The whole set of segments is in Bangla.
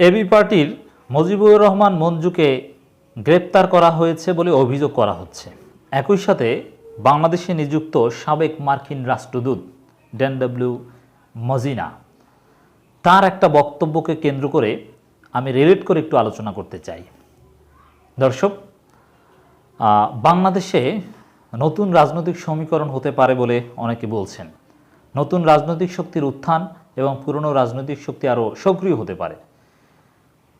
এবি পার্টির মজিবুর রহমান মঞ্জুকে গ্রেপ্তার করা হয়েছে বলে অভিযোগ করা হচ্ছে। একই সাথে বাংলাদেশে নিযুক্ত সাবেক মার্কিন রাষ্ট্রদূত ড্যান ডব্লিউ মজিনা তার একটা বক্তব্যকে কেন্দ্র করে আমি রিলেট করে একটু আলোচনা করতে চাই। দর্শক বাংলাদেশে নতুন রাজনৈতিক সমীকরণ হতে পারে বলে অনেকে বলছেন। নতুন রাজনৈতিক শক্তির উত্থান এবং পুরনো রাজনৈতিক শক্তি আরও সক্রিয় হতে পারে।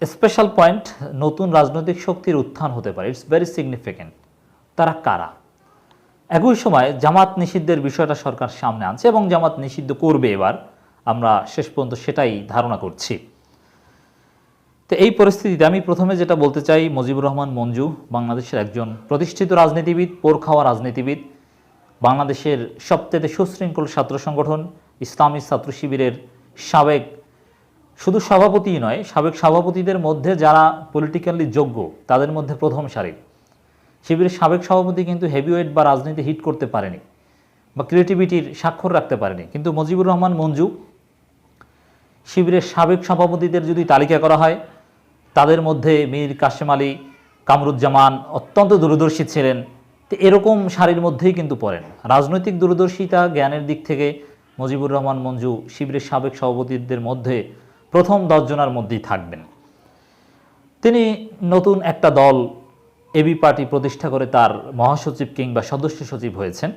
স্পেশাল পয়েন্ট, নতুন রাজনৈতিক শক্তির উত্থান হতে পারে। ইটস ভেরি সিগনিফিক্যান্ট তারা কারা? একই সময় জামাত নিষিদ্ধের বিষয়টা সরকার সামনে আনছে এবং জামাত নিষিদ্ধ করবে এবার। আমরা শেষ পর্যন্ত সেটাই ধারণা করছি। তো এই পরিস্থিতিতে আমি প্রথমে যেটা বলতে চাই, মুজিবুর রহমান মঞ্জু বাংলাদেশের একজন প্রতিষ্ঠিত রাজনীতিবিদ পোর খাওয়া রাজনীতিবিদ, বাংলাদেশের সবচেয়ে সুশৃঙ্খল ছাত্র সংগঠন, ইসলামী ছাত্র শিবিরের সাবেক শুধু সভাপতিই নয়, সাবেক সভাপতিদের মধ্যে যারা পলিটিক্যালি যোগ্য, তাদের মধ্যে প্রথম সারির শিবিরের সাবেক সভাপতি কিন্তু হেভিওয়েট বা রাজনীতি হিট করতে পারেনি বা ক্রিয়েটিভিটির স্বাক্ষর রাখতে পারেনি। কিন্তু মুজিবুর রহমান মঞ্জু, শিবিরের সাবেক সভাপতিদের যদি তালিকা করা হয়, তাদের মধ্যে মীর কাশেম আলী, কামরুজ্জামান অত্যন্ত দূরদর্শী ছিলেন। তো এরকম সারির মধ্যেই কিন্তু পড়েন। রাজনৈতিক দূরদর্শিতা, জ্ঞানের দিক থেকে মুজিবুর রহমান মঞ্জু শিবিরের সাবেক সভাপতিদের মধ্যে প্রথম দশজনের মধ্যেই থাকবেন। তিনি নতুন একটা দল এবি পার্টি প্রতিষ্ঠা করে তার মহাসচিব কিংবা সদস্য সচিব হয়েছেন।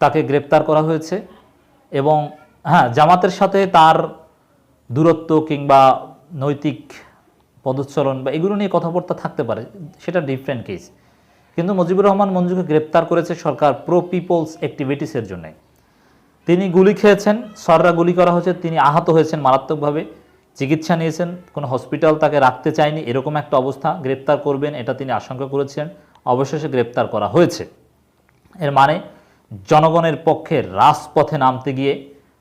তাকে গ্রেপ্তার করা হয়েছে এবং হ্যাঁ জামাতের সাথে তার দূরত্ব কিংবা নৈতিক পদচ্চলন বা এগুলো নিয়ে কথাবার্তা থাকতে পারে, সেটা ডিফারেন্ট কেস কিন্তু মুজিবুর রহমান মঞ্জুকে গ্রেপ্তার করেছে সরকার প্রো পিপলস অ্যাক্টিভিটিসের জন্যে। তিনি গুলি খেয়েছেন সররা গুলি করা হয়েছে, তিনি আহত হয়েছেন মারাত্মকভাবে, চিকিৎসা নিয়েছেন, কোনো হসপিটাল তাকে রাখতে চায়নি, এরকম একটা অবস্থা, গ্রেপ্তার করবেন, এটা তিনি আশঙ্কা করেছেন, অবশেষে গ্রেপ্তার করা হয়েছে। এর মানে জনগণের পক্ষে রাজপথে নামতে গিয়ে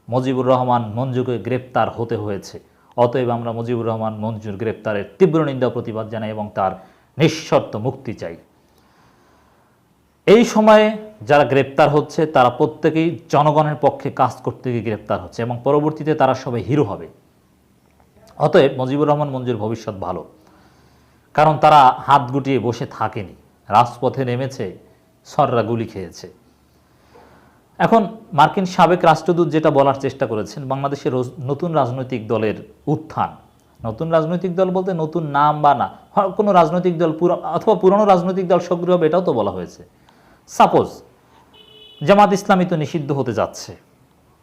মুজিবুর রহমান মঞ্জুকে গ্রেপ্তার হতে হয়েছে। অতএব আমরা মুজিবুর রহমান মঞ্জুর গ্রেপ্তারের তীব্র নিন্দা, প্রতিবাদ জানাই এবং তার নিঃশর্ত মুক্তি চাই। এই সময়ে যারা গ্রেপ্তার হচ্ছে, তারা প্রত্যেকেই জনগণের পক্ষে কাজ করতে গিয়ে গ্রেপ্তার হচ্ছে এবং পরবর্তীতে তারা সবাই হিরো হবে। অতএব মুজিবুর রহমান মঞ্জুর ভবিষ্যৎ ভালো। কারণ তারা হাত গুটিয়ে বসে থাকেনি। রাজপথে নেমেছে, সররা গুলি খেয়েছে। এখন মার্কিন সাবেক রাষ্ট্রদূত যেটা বলার চেষ্টা করেছেন, বাংলাদেশের নতুন রাজনৈতিক দলের উত্থান। নতুন রাজনৈতিক দল বলতে নতুন নাম বা না কোনো রাজনৈতিক দল অথবা পুরনো রাজনৈতিক দল সক্রিয় হবে এটাও তো বলা হয়েছে। সাপোজ জামাত ইসলামী তো নিষিদ্ধ হতে যাচ্ছে।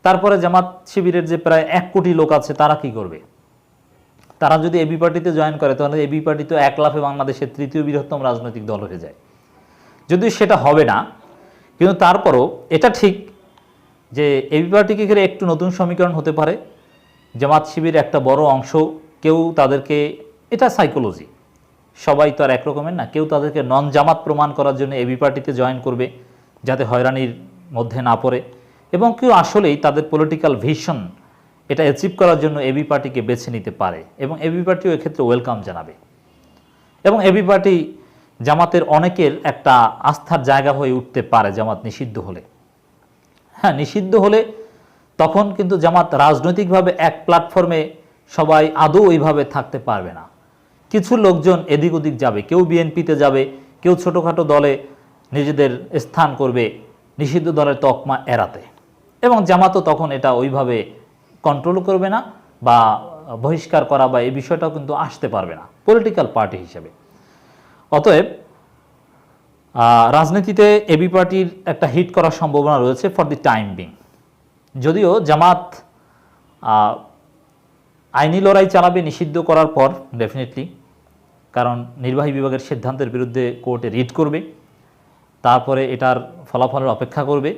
তারপরে জামাত শিবিরের যে প্রায় এক কোটি লোক আছে, তারা কি করবে? তারা যদি এবি পার্টিতে জয়েন করে, তাহলে এবি পার্টি তো এক লাফে বাংলাদেশের তৃতীয় বৃহত্তম রাজনৈতিক দল হয়ে যায়। যদিও সেটা হবে না, কিন্তু তারপরও এটা ঠিক যে এবি পার্টিকে ঘিরে একটু নতুন সমীকরণ হতে পারে। জামাত শিবির একটা বড় অংশ, কেউ তাদেরকে, এটা সাইকোলজি সবাই তো আর একরকমের না, কেউ তাদেরকে নন জামাত প্রমাণ করার জন্য এবি পার্টিতে জয়েন করবে। যাতে হয়রানির মধ্যে না পড়ে এবং কেউ আসলেই তাদের পলিটিক্যাল ভিশন এটা অ্যাচিভ করার জন্য এবি পার্টিকে বেছে নিতে পারে এবং এবি পার্টিও এক্ষেত্রে ওয়েলকাম জানাবে। এবং এবি পার্টি জামাতের অনেকের একটা আস্থার জায়গা হয়ে উঠতে পারে জামাত নিষিদ্ধ হলে। হ্যাঁ নিষিদ্ধ হলে তখন কিন্তু জামাত রাজনৈতিকভাবে এক প্ল্যাটফর্মে সবাই আদৌ ওইভাবে থাকতে পারবে না। কিছু লোকজন এদিক ওদিক যাবে, কেউ বিএনপিতে যাবে, কেউ ছোটোখাটো দলে নিজেদের স্থান করবে নিষিদ্ধ দলের তকমা এড়াতে। এবং জামাতও তখন এটা ওইভাবে কন্ট্রোল করবে না বা বহিষ্কার করা বা এই বিষয়টাও কিন্তু আসতে পারবে না পলিটিক্যাল পার্টি হিসেবে। অতএব রাজনীতিতে এবি পার্টির একটা হিট করার সম্ভাবনা রয়েছে ফর দি টাইম বিং যদিও জামাত আইনি লড়াই চালাবে নিষিদ্ধ করার পর ডেফিনেটলি কারণ নির্বাহী বিভাগের সিদ্ধান্তের বিরুদ্ধে কোর্টে রিট করবে। তারপরে এটার ফলাফলের অপেক্ষা করবে।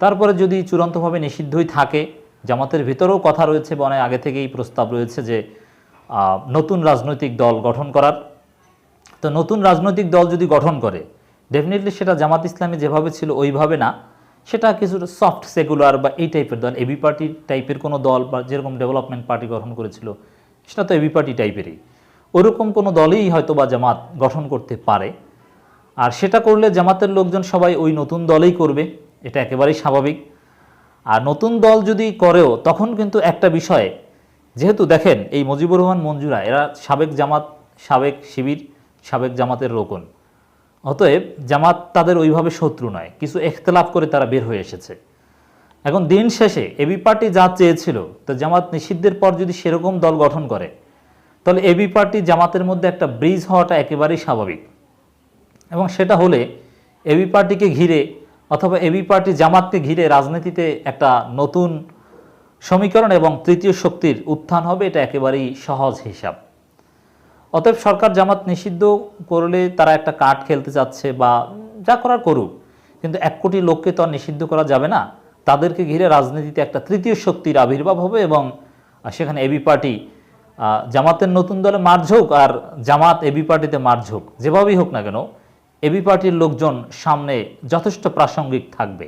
তারপরে যদি চূড়ান্তভাবে নিষিদ্ধই থাকে, জামাতের ভিতরেও কথা রয়েছে বা অনেক আগে থেকেই প্রস্তাব রয়েছে যে নতুন রাজনৈতিক দল গঠন করার। তো নতুন রাজনৈতিক দল যদি গঠন করে ডেফিনেটলি সেটা জামাত ইসলামী যেভাবে ছিল ওইভাবে না। সেটা কিছু সফট সেকুলার বা এই টাইপের দল এবি পার্টি টাইপের কোনো দল বা যেরকম ডেভেলপমেন্ট পার্টি গঠন করেছিল, সেটা তো এবি পার্টি টাইপেরই ওরকম কোনো দলই হয়তো বা জামাত গঠন করতে পারে। আর সেটা করলে জামাতের লোকজন সবাই ওই নতুন দলেই করবে, এটা একেবারেই স্বাভাবিক। আর নতুন দল যদি করেও, তখন কিন্তু একটা বিষয়ে, যেহেতু দেখেন এই মুজিবুর রহমান মঞ্জুরা, এরা সাবেক জামাত, সাবেক শিবির, সাবেক জামাতের রোকন। অতএব জামাত তাদের ওইভাবে শত্রু নয়, কিছু এখতলাফ করে তারা বের হয়ে এসেছে। এখন দিন শেষে এবি পার্টি যা চেয়েছিল, তো জামাত নিষিদ্ধের পর যদি সেরকম দল গঠন করে, তাহলে এবি পার্টি জামাতের মধ্যে একটা ব্রিজ হওয়াটা একেবারেই স্বাভাবিক। এবং সেটা হলে এবি পার্টিকে ঘিরে অথবা এবি পার্টি জামাতকে ঘিরে রাজনীতিতে একটা নতুন সমীকরণ এবং তৃতীয় শক্তির উত্থান হবে, এটা একেবারেই সহজ হিসাব। অতএব সরকার জামাত নিষিদ্ধ করলে তারা একটা কার্ড খেলতে চাচ্ছে বা যা করার করুক, কিন্তু এক কোটি লোককে তো আর নিষিদ্ধ করা যাবে না। তাদেরকে ঘিরে রাজনীতিতে একটা তৃতীয় শক্তির আবির্ভাব হবে এবং সেখানে এবি পার্টি জামাতের নতুন দলে মার্জ হোক আর জামাত এবি পার্টিতে মার্জ হোক যেভাবেই হোক না কেন এবি পার্টির লোকজন সামনে যথেষ্ট প্রাসঙ্গিক থাকবে।